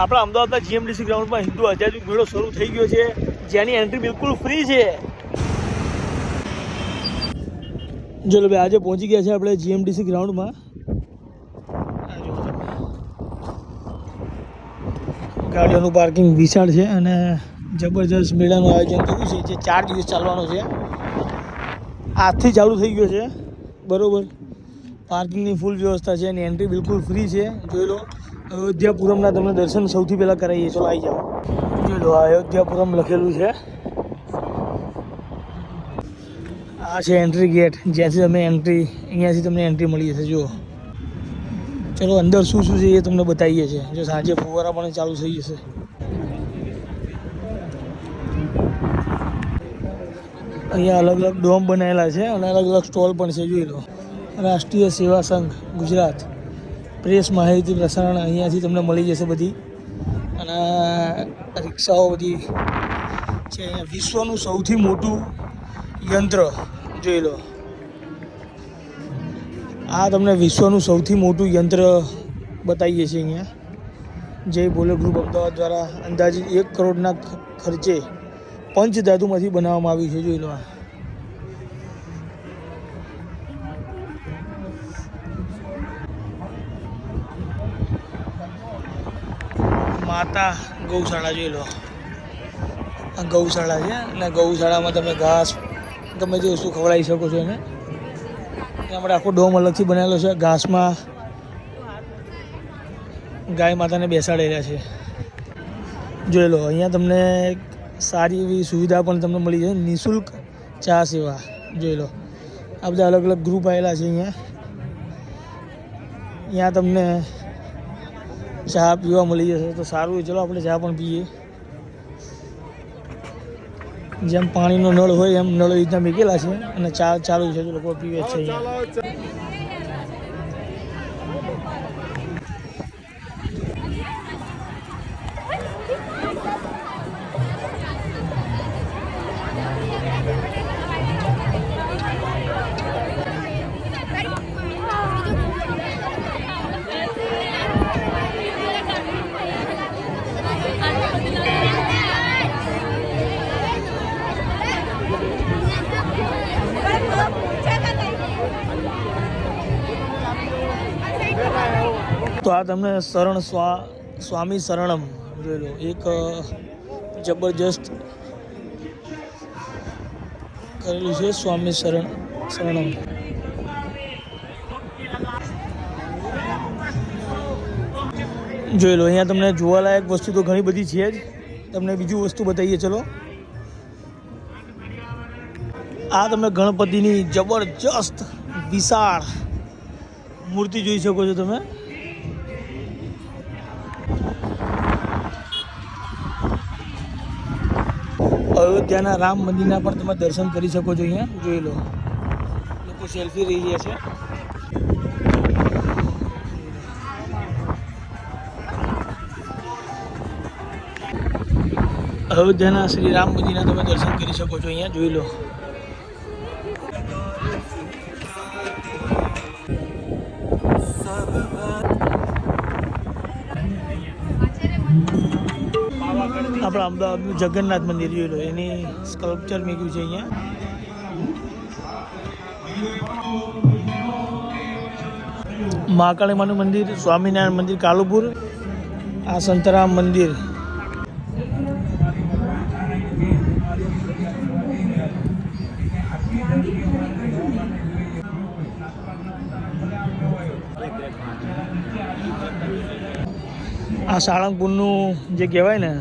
આપણા અમદાવાદના જીએમડીસી ગ્રાઉન્ડમાં હિન્દુ આઝાદી મેળો શરૂ થઈ ગયો છે, જેની એન્ટ્રી બિલકુલ ફ્રી છે. ચલો ભાઈ, આજે પહોંચી ગયા છે આપણે જીએમડીસી ગ્રાઉન્ડમાં. ગાડીઓનું પાર્કિંગ વિશાળ છે અને જબરજસ્ત મેળાનું આયોજન કર્યું છે, જે ચાર દિવસ ચાલવાનો છે. આજથી ચાલુ થઈ ગયો છે. બરોબર. પાર્કિંગની ફૂલ વ્યવસ્થા છે એની એન્ટ્રી બિલકુલ ફ્રી છે. જોઈ લો. અયોધ્યાપુરમના તમને દર્શન સૌથી પહેલાં કરાવીએ ચલો આવી જાઓ. જોઈ લો અયોધ્યાપુરમ લખેલું છે. આ છે એન્ટ્રી ગેટ જ્યાંથી તમે એન્ટ્રી અહીંયાથી તમને એન્ટ્રી મળી જશે, જુઓ. ચલો, અંદર શું શું છે એ તમને બતાવીએ છીએ. જો સાંજે ફુવારા પણ ચાલુ થઈ જશે. અહીંયા અલગ અલગ ડોમ બનાવેલા છે અને અલગ અલગ સ્ટોલ પણ છે, જોઈ લો. રાષ્ટ્રીય સેવા સંઘ ગુજરાત. પ્રેસ માહિતી પ્રસારણ અહીંયાથી તમને મળી જશે બધી. અને રિક્ષાઓ બધી છે. વિશ્વનું સૌથી મોટું યંત્ર જોઈ લો. આ તમને વિશ્વનું સૌથી મોટું યંત્ર બતાવીએ છીએ અહીંયા. જય બોલે ગ્રુપ અમદાવાદ દ્વારા અંદાજિત એક કરોડના ખર્ચે પંચ ધાતુમાંથી બનાવવામાં આવ્યું છે. જોઈ લો આ. માતા ગૌશાળા જોઈ લો. આ ગૌશાળા છે અને ગૌશાળામાં તમે ઘાસ, તમે જે વસ્તુ ખવડાવી શકો છો એને. આપણે આખો ડોમ અલગથી બનાવેલો છે. ઘાસમાં ગાય માતાને બેસાડેલા છે. જોઈ લો, અહીંયા તમને સારી એવી સુવિધા પણ તમને મળી જાય. નિઃશુલ્ક ચા સેવા, જોઈ લો. આ બધા અલગ અલગ ગ્રુપ આવેલા છે અહીંયા. અહીંયા તમને ચા પીવા મળી જશે તો સારું ચલો આપણે ચા પણ પીએ. જેમ પાણીનો નળ હોય એમ નળ એકદમ મૂકેલા છે અને ચા ચાલુ છે. લોકો પીવે છે તો આ તમને શરણ સ્વા, સ્વામી શરણમ જોઈ લો. એક જબરજસ્ત કરેલું છે સ્વામી શરણ, શરણમ. જોઈ લો, અહીંયા તમને જોવાલાયક વસ્તુ તો ઘણી બધી છે જ. તમને બીજું વસ્તુ બતાવીએ, ચલો. આ તમે ગણપતિની જબરજસ્ત વિશાળ મૂર્તિ જોઈ શકો છો તમે. અયોધ્યાના રામ મંદિરના પણ તમે દર્શન કરી શકો છો અહીંયા. જોઈ લો. લોકો સેલ્ફી રહી રહ્યા છે. અયોધ્યાના શ્રી રામ મંદિરના તમે દર્શન કરી શકો છો અહીંયા. જોઈ લો. આપણા અમદાવાદનું જગન્નાથ મંદિર જોઈ લો. એની સ્કલ્પચર મૂક્યું છે અહીંયા. મહાકાળીમાનું મંદિર, સ્વામિનારાયણ મંદિર, કાલુપુર. આ સંતરામ મંદિર. આ સાળંગપુરનું જે કહેવાય ને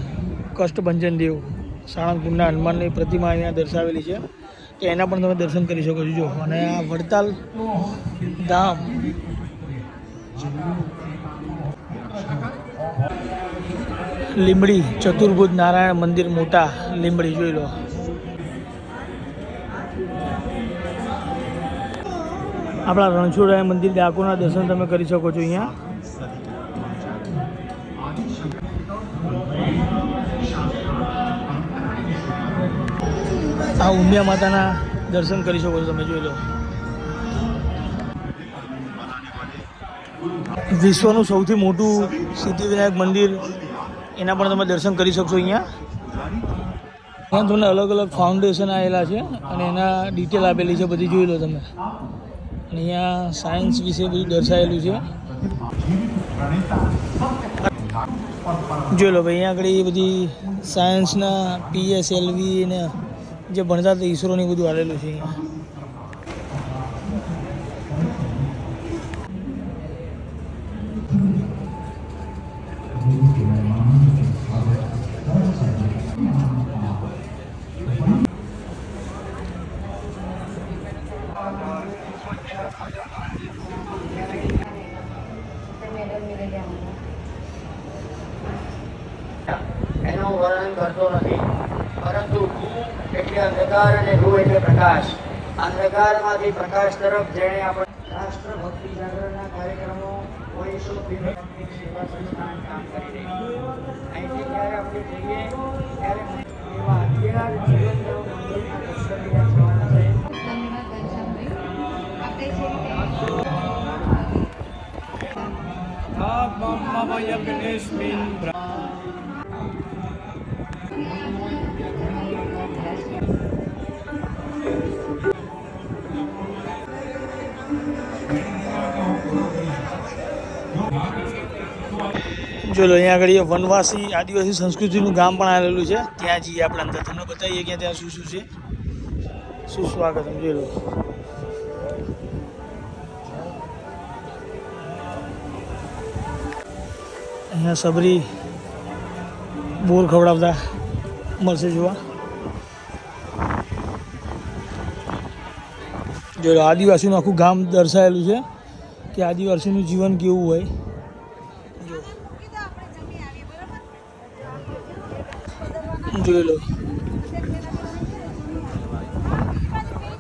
કષ્ટભંજન દેવ સાળંગપુરના હનુમાનની પ્રતિમા અહીંયા દર્શાવેલી છે, તો એના પણ તમે દર્શન કરી શકો છો. જો, અને આ વડતાલ ધામ. લીમડી ચતુર્ભુજ નારાયણ મંદિર મોટા લીંબડી, જોઈ લો. આપણા રણછોડરાય મંદિર ડાકોરના દર્શન તમે કરી શકો છો અહીંયા. આ ઉમિયા માતાના દર્શન કરી શકો છો તમે, જોઈ લો. વિશ્વનું સૌથી મોટું સિદ્ધિવિનાયક મંદિર, એના પણ તમે દર્શન કરી શકશો અહીંયા. અહીંયા તમને અલગ અલગ ફાઉન્ડેશન આવેલા છે અને એના ડિટેલ આપેલી છે, બધી જોઈ લો તમે. અહીંયા સાયન્સ વિશે બધું દર્શાવેલું છે. જોઈ લો ભાઈ, અહીંયા આગળ એ બધી સાયન્સના પીએસએલવી ને જે ભણતા હતા ઈસરોની બધું આવેલું છે અહીંયા. અંધકાર અને રૂ એટલે પ્રકાશ. અંધકારમાંથી પ્રકાશ તરફ જેણે આપણે રાષ્ટ્રભક્તિ જાગરણના કાર્યક્રમો ઓગણીસો સેવા સંસ્થાન કામ કરી રહી અહીંથી જ્યારે આપણે જઈએ ત્યારે એવા અગિયાર જીવન મંદિરના દર્શન રહ્યા થવાના છે. ધન્યવાદ ઘનશ્યામભાઈ. આપણે જે રીતે જો લો, અહીંયા આગળ વનવાસી આદિવાસી સંસ્કૃતિનું ગામ પણ આવેલું છે. ત્યાં જઈએ આપણે અંદર. તમને બતાવીએ કે ત્યાં શું શું છે? શું સ્વાગત જોઈ અહીંયા સબરી બોર ખવડાવતા મળશે જોવા. જો આદિવાસીનું આખું ગામ દર્શાવેલું છે કે આદિવાસીનું જીવન કેવું હોય. જોઈ લો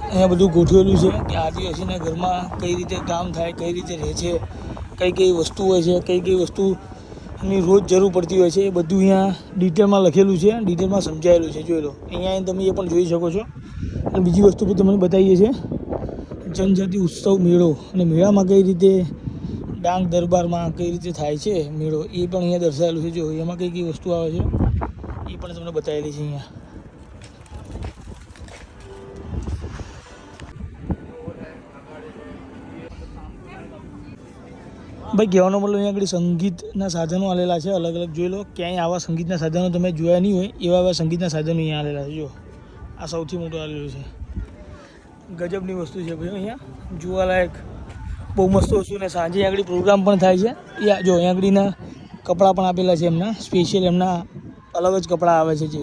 અહીંયા બધું ગોઠવેલું છે કે આદિવાસીના ઘરમાં કઈ રીતે કામ થાય, કઈ રીતે રહે છે, કઈ કઈ વસ્તુ હોય છે, કઈ કઈ વસ્તુની રોજ જરૂર પડતી હોય છે, એ બધું અહીંયા ડિટેલમાં લખેલું છે, ડિટેલમાં સમજાયેલું છે. જોઈ લો, અહીંયા તમે એ પણ જોઈ શકો છો. અને બીજી વસ્તુ પણ તમને બતાવીએ છીએ. જનજાતિ ઉત્સવ મેળો અને મેળામાં કઈ રીતે ડાંગ દરબારમાં કઈ રીતે થાય છે મેળો, એ પણ અહીંયા દર્શાવેલું છે. જો એમાં કઈ કઈ વસ્તુ આવે છે? એ પણ તમને બતાવેલી છે અહીંયા. ભાઈ, કહેવાનો મતલબ અહીંયા આગળ સંગીતના સાધનો આવેલા છે, અલગ અલગ જોઈ લો. ક્યાંય આવા સંગીતના સાધનો તમે જોયા નહીં હોય, એવા એવા સંગીતના સાધનો અહીંયા આવેલા છે જો આ સૌથી મોટું આવેલું છે. ગજબની વસ્તુ છે ભાઈ, અહીંયા જોવાલાયક. બહુ મસ્ત વસ્તુ ને સાંજે આગળ પ્રોગ્રામ પણ થાય છે. એ જો, અહીંયા આગળના કપડાં પણ આપેલા છે એમના, સ્પેશિયલ એમના અલગ જ કપડાં આવે છે જે,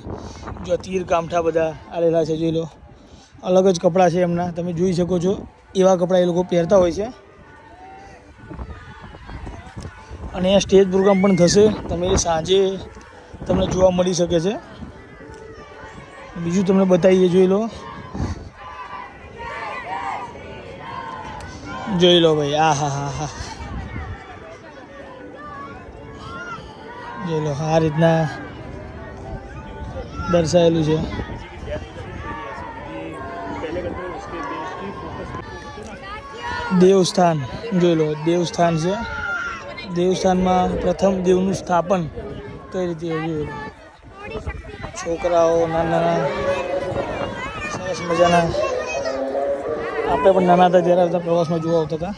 જો તીર કામઠા બધા આવેલા છે, જોઈ લો. અલગ જ કપડાં છે એમના. તમે જોઈ શકો છો, એવા કપડાં એ લોકો પહેરતા હોય છે. અને અહીંયા સ્ટેજ પ્રોગ્રામ પણ થશે. તમે સાંજે તમને જોવા મળી શકે છે. બીજું તમને બતાવીએ, જોઈ લો. જોઈ લો ભાઈ, આ હા હા હા. જોઈ લો, આ રીતના દર્શાવેલું છે. દેવસ્થાન જોઈ લો દેવસ્થાન છે. દેવસ્થાનમાં પ્રથમ દેવનું સ્થાપન કઈ રીતે જોઈ લો. છોકરાઓ નાના નાના સરસ મજાના. આપણે પણ નાના હતા ત્યારે બધા પ્રવાસમાં જોવા આવતા હતા.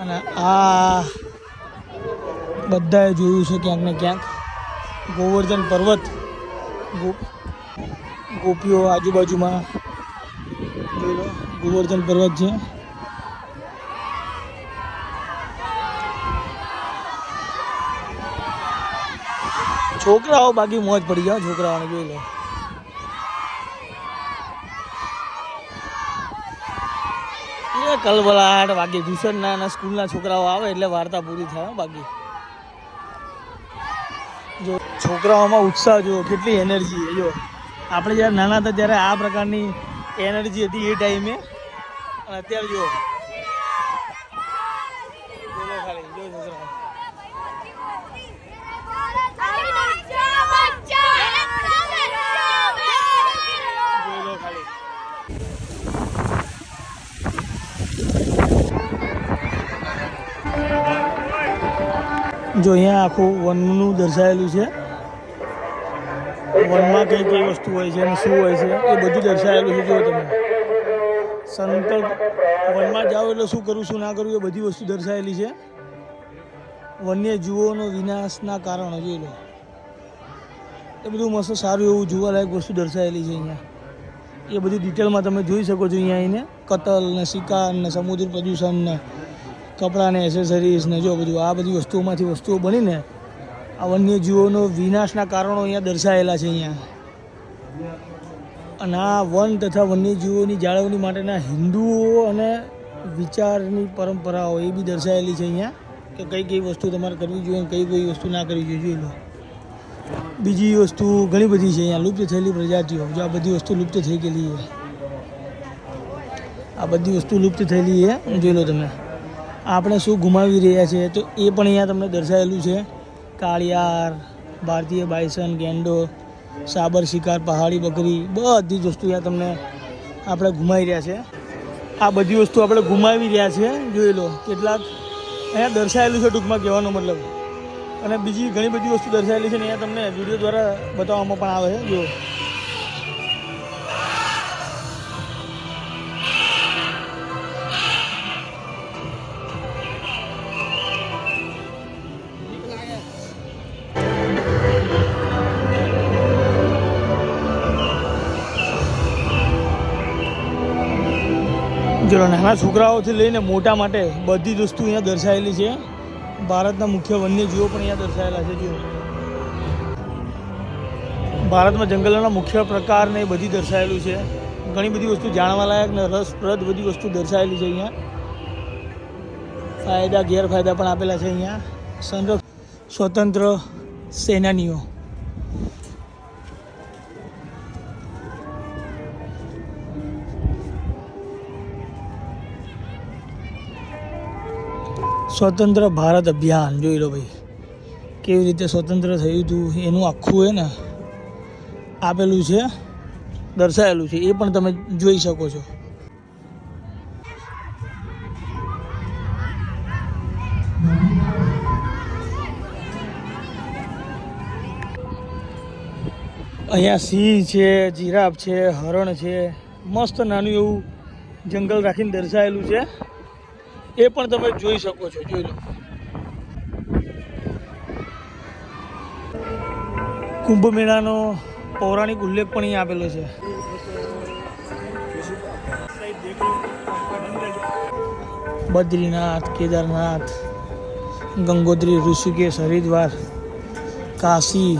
અને આ બધાએ જોયું છે ક્યાંક ને ક્યાંક. ગોવર્ધન પર્વત ગોપીઓ આજુબાજુમાં ગોવર્ધન પર્વત છે. છોકરાઓ બાકી મોજ પડી ગયા છોકરાઓને જોઈ લો. કલબલાટ બાકી ટ્યુશનના સ્કૂલના છોકરાઓ આવે એટલે વાર્તા પૂરી થાય બાકી. જો છોકરાઓમાં ઉત્સાહ જો કેટલી એનર્જી જો. આપણે જ્યારે નાના હતા ત્યારે આ પ્રકારની એનર્જી હતી એ ટાઈમે અને અત્યારે જો બોલો ખાલી જો છોકરાઓ જોઈ લો ખાલી જો અહીંયા આખું વનનું દર્શાવેલું છે. વનમાં કઈ કઈ વસ્તુ હોય છે અને શું હોય છે, એ બધું દર્શાવેલું છે જો તમે સંકલ્પ વનમાં જાઓ એટલે શું કરવું શું ના કરવું એ બધી વસ્તુ દર્શાવેલી છે. વન્ય જીવોનો વિનાશના કારણો જોઈ લો એ બધું મસ્ત સારું એવું જોવાલાયક વસ્તુ દર્શાવેલી છે અહીંયા. એ બધી ડિટેલમાં તમે જોઈ શકો છો અહીંયા આવીને. કતલ ને શિકાર ને સમુદ્ર પ્રદૂષણ ને કપડાં એસેસરીઝને જો બધું, આ બધી વસ્તુઓમાંથી વસ્તુઓ બનીને આ વન્યજીવોનો વિનાશના કારણો અહીંયા દર્શાવેલા છે અહીંયા. અને આ વન તથા વન્યજીવોની જાળવણી માટેના હિન્દુઓ અને વિચારની પરંપરાઓ એ બી દર્શાવેલી છે અહીંયા, કે કઈ કઈ વસ્તુ તમારે કરવી જોઈએ અને કઈ કઈ વસ્તુ ના કરવી જોઈએ, જોઈ લો. બીજી વસ્તુ ઘણી બધી છે અહીંયા, લુપ્ત થયેલી પ્રજાતિઓ, જો આ બધી વસ્તુ લુપ્ત થઈ ગયેલી છે. આ બધી વસ્તુ લુપ્ત થયેલી છે, જોઈ લો તમે. આપણે શું ગુમાવી રહ્યા છીએ તો એ પણ અહીંયા તમને દર્શાવેલું છે. કાળિયાર, ભારતીય બાયસન, ગેંડો, સાબર શિકાર, પહાડી બકરી, બધી જ વસ્તુ અહીંયા તમને આપણે ગુમાવી રહ્યા છે. આ બધી વસ્તુ આપણે ગુમાવી રહ્યા છે. જોઈ લો કેટલાક અહીંયા દર્શાવેલું છે ટૂંકમાં કહેવાનો મતલબ. અને બીજી ઘણી બધી વસ્તુ દર્શાવેલી છે ને અહીંયા તમને વીડિયો દ્વારા બતાવવામાં પણ આવે છે. જો જો નાના છોકરાઓથી લઈને મોટા માટે બધી જ વસ્તુ અહીંયા દર્શાવેલી છે. ભારતના મુખ્ય વન્યજીવો પણ અહીંયા દર્શાવેલા છે જો ભારતમાં જંગલોના મુખ્ય પ્રકાર ને એ બધી દર્શાવેલું છે. ઘણી બધી વસ્તુ જાણવાલાયક ને રસપ્રદ બધી વસ્તુ દર્શાવેલી છે અહીંયા. ફાયદા, ગેરફાયદા પણ આપેલા છે અહીંયા. સંરક્ષ, સ્વતંત્ર સેનાનીઓ. સ્વતંત્ર ભારત અભિયાન જોઈ લો ભાઈ. કેવી રીતે સ્વતંત્ર થયું હતું એનું આખું એ ને આપેલું છે દર્શાવેલું છે, એ પણ તમે જોઈ શકો છો. અહીંયા સિંહ છે, જીરાફ છે, હરણ છે, મસ્ત નાનું એવું જંગલ રાખીને દર્શાવેલું છે. એ પણ તમે જોઈ શકો છો, જોઈ લો. કુંભ મેળાનો પૌરાણિક ઉલ્લેખ પણ અહીં આપેલો છે. બદ્રીનાથ, કેદારનાથ, ગંગોત્રી, ઋષિકેશ, હરિદ્વાર, કાશી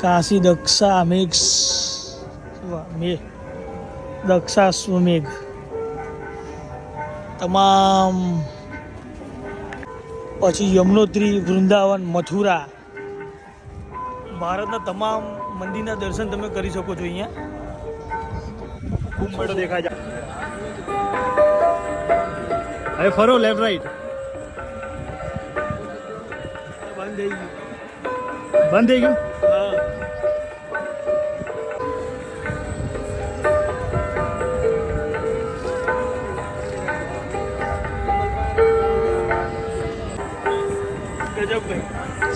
કાશી દક્ષા મેઘ દક્ષા સ્વમેઘ તમામ પછી યમનોત્રી, વૃંદાવન, મથુરા. ભારતના તમામ મંદિરના દર્શન તમે કરી શકો છો અહીંયા. ખૂબ મોટો દેખાય છે હવે ફરો લેફ્ટ રાઈટ બંધ થઈ ગયું. બંધ થઈ ગયું?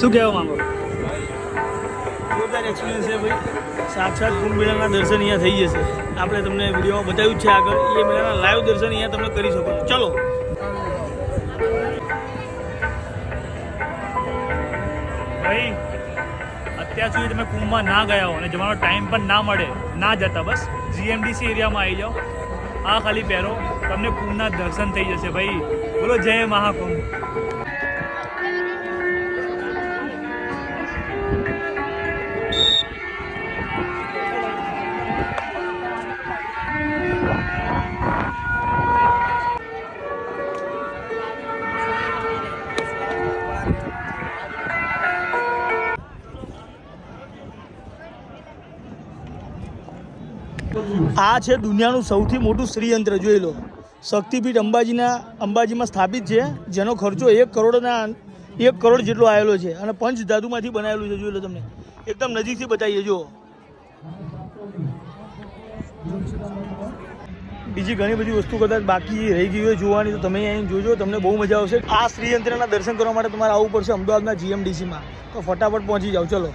શું કહેવા માંગો? જોરદાર એક્સપિરિયન્સ છે ભાઈ. સાક્ષાત કુંભ મેળાના દર્શન અહીંયા થઈ જશે. આપણે તમને વિડીયોમાં બતાવ્યું છે આગળ. એ મેળાના લાઈવ દર્શન અહીંયા તમે કરી શકો છો. ચલો. ભાઈ, અત્યાર સુધી તમે કુંભમાં ના ગયા હો અને જવાનો ટાઈમ પણ ના મળે. ના જતા બસ. જીએમડીસી એરિયામાં આવી જાઓ. આ ખાલી પહેરો. તમને કુંભના દર્શન થઈ જશે ભાઈ. બોલો, જય મહાકુંભ. આ છે દુનિયાનું સૌથી મોટું શ્રીયંત્ર, જોઈ લો. શક્તિપીઠ અંબાજીના અંબાજીમાં સ્થાપિત છે, જેનો ખર્ચો એક કરોડના એક કરોડ જેટલો આવેલો છે. અને પંચ ધાતુમાંથી બનાવેલું છે, જોઈ લો તમને. એકદમ નજીકથી બતાવીએ, જુઓ. બીજી ઘણી બધી વસ્તુ કદાચ બાકી રહી ગઈ હોય જોવાની, તો તમે અહીં જોજો, તમને બહુ મજા આવશે. આ શ્રીયંત્રના દર્શન કરવા માટે તમારે આવવું પડશે અમદાવાદના જીએમડીસીમાં તો ફટાફટ પહોંચી જાઓ, ચલો.